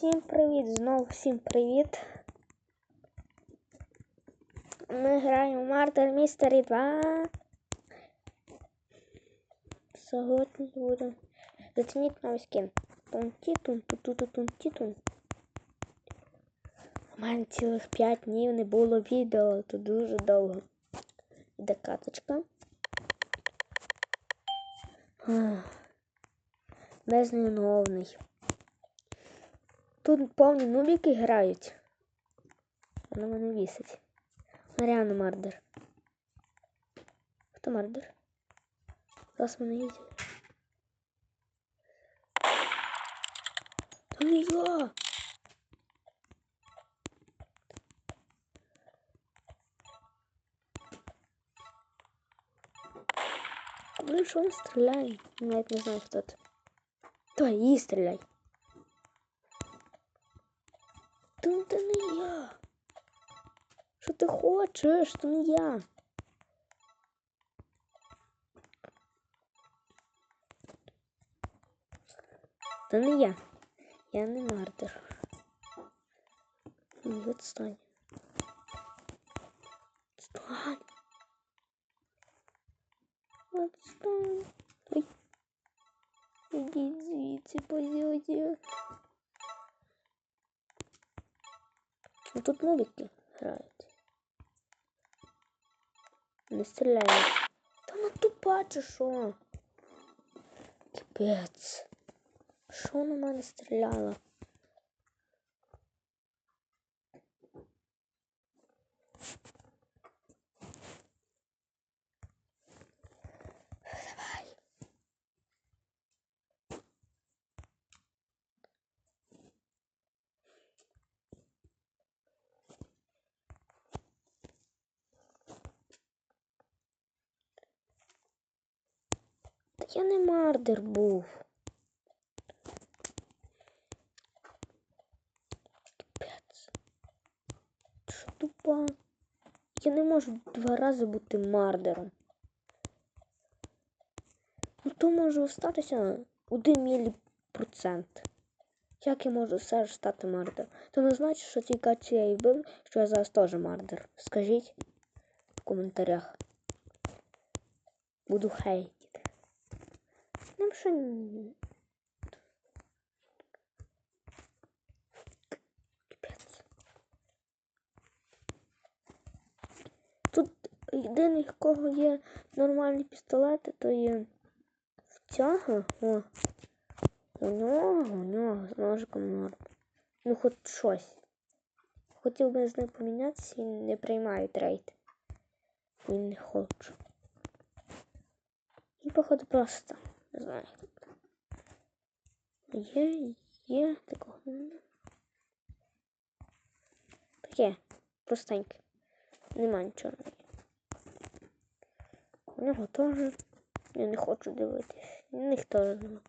Всім привіт! Знову всім привіт! Ми граємо в Murder Mystery 2. Сьогодні буде. Зацініть новий скін. Тун-ті-тун, ту-ту-тун-ті-тун. У мене цілих 5 днів не було відео, то дуже довго. Іде каточка. Безневиновний. Тут повні нубіки грають. Вона мене вісить. Маріана Мардер. Хто Мардер? Зараз мене їде. Та не я! Блин, що він стріляє? Навіть не знаю, хто це. Давай, її стріляй. Що ти хочеш? Це не я. Це не я. Я не мардер. Ні, Відстань. Відстань. Відстань. Ой. Ідіть звідси, позюзі. Ну тут нубики грають. Не стріляють. Та вона тупа чи що? Капець. Що на мене стріляла? Я не мардер був. Капець. Що тупа? Я не можу два рази бути мардером. Ну то може статися один міліпроцент. Як я можу все ж стати мардером? То не значить, що ці каці я і вбив, що я зараз теж мардер. Скажіть в коментарях. Буду хейтити. Нам що ні- Тут єдиний, в кого є нормальні пістолети, то є в цього. О. У нього, у нього з ножиком норм. Ну хоч щось. Хотів би з ним помінятися і не приймаю трейд. Він не хоче. І походу просто. Не знаю. Є, є такого. нема. Таке. Простеньке. Нема нічого. У нього теж. Я не хочу дивитись. У них теж нема.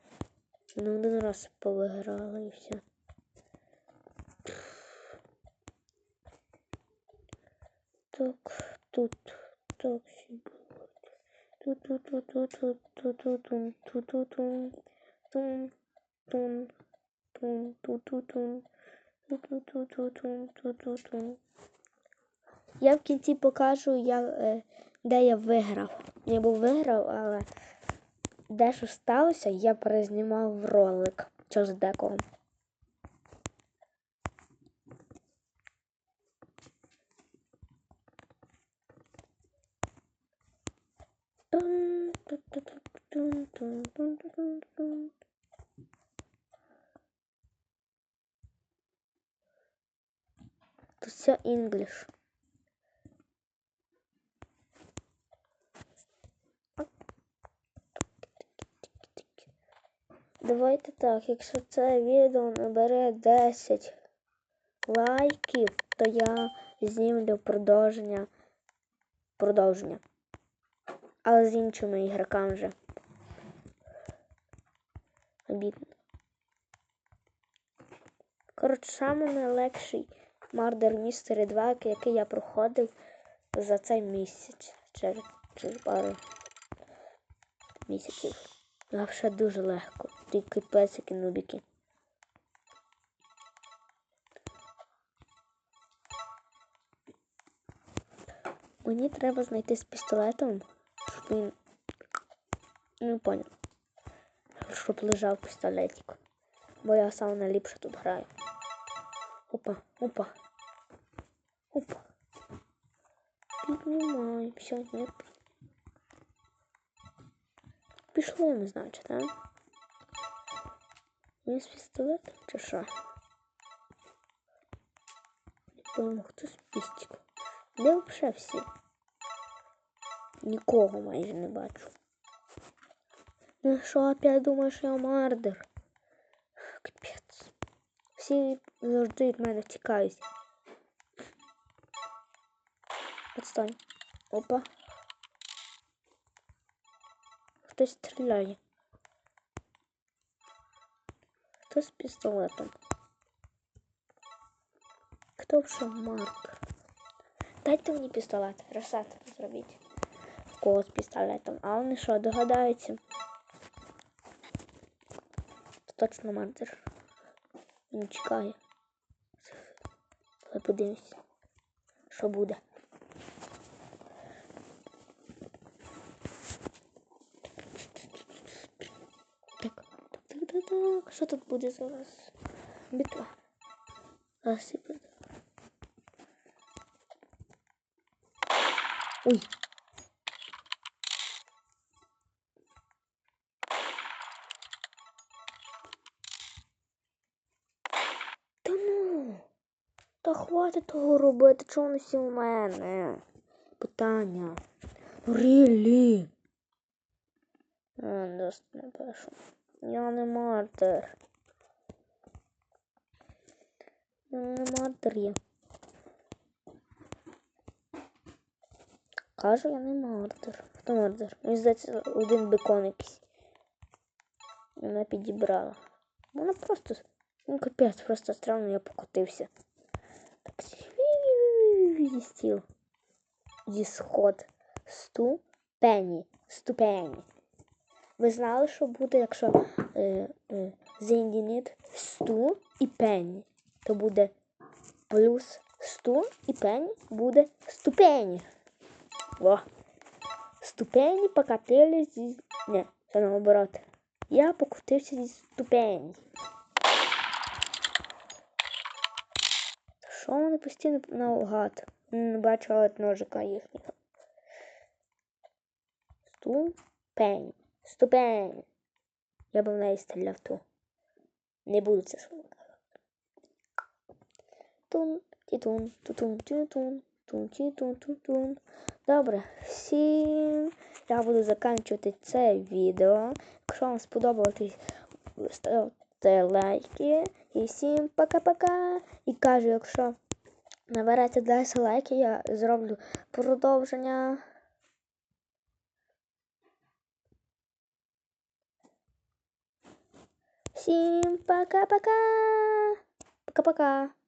Ну один раз повиграли і все. Так, тут, так, сюди. Тут, тут, тут, тун, тун, тун, тут, тун. Я в кінці покажу, я, е, де я виграв. Я був виграв, але дещо сталося, я перезнімав ролик. Що з декого. Тун, ту-ту-ту-тун, тун, тун, тун, тун. Тут все English. Давайте так, якщо це відео набере 10 лайків, то я знімлю продовження. Продовження. Але з іншими ігроками вже обідно. Коротше, саме найлегший Мардер Містери 2, який я проходив за цей місяць через, через пару місяців. А вже дуже легко. Тільки песики, нубіки. Мені треба знайти з пістолетом, щоб він... Ну, понял. Щоб лежав пістолетик. Бо я сам найліпше тут граю. Опа, опа. Опа. Піднімаємося, ні. Пішли ми, значить, а? Він з пістолетом чи що? Не пойму, хто з пістиком. Де взагалі всі? Нікого майже не бачу. Ну що, опять думаєш, я мардер? Капець. Всі завжди від мене. Отстань. Опа. Хтось стріляє. Хто з пістолетом? Хто вже маркер? Дайте мені пістолет. Ресет зробіть. В кого з пістолетом. А вони що, догадаються? Точно мардер. Він чекає. Але подивимось, що буде. Так, так, так, так, так. Що тут буде зараз? Битва. Зараз. Ой. Та хватить того робити, чого вони всі в мене? Питання. Рілі. А, досить. Я не мартер. Я не мартер є. Кажу, я не мардер. Хто мардер? Мені здається, один бекон якийсь. Вона підібрала. Вона просто. Ну капець, просто странно я покотився. Так зі стіл. Зі. Ступені. Ступені. Ви знали, що буде, якщо е, е, зіндінит 100 і пені, то буде плюс 100 і пені буде ступені. О. Ступені покатились. Не, це наоборот. Я покотився зі ступені. Що вони постійно наугад? Не бачу але ножика їхнього. Ступень. Ступень. Я б в неї стріляв ту. Не буду це слухати. Тун, тітун, тутун, тютун, тун, тітун, тутун. Добре, всім я буду закінчувати це відео. Якщо вам сподобалось, ставте лайки. І всім пока-пока. І кажу, якщо наберете 10 лайків, я зроблю продовження. Всім пока-пока. Пока-пока.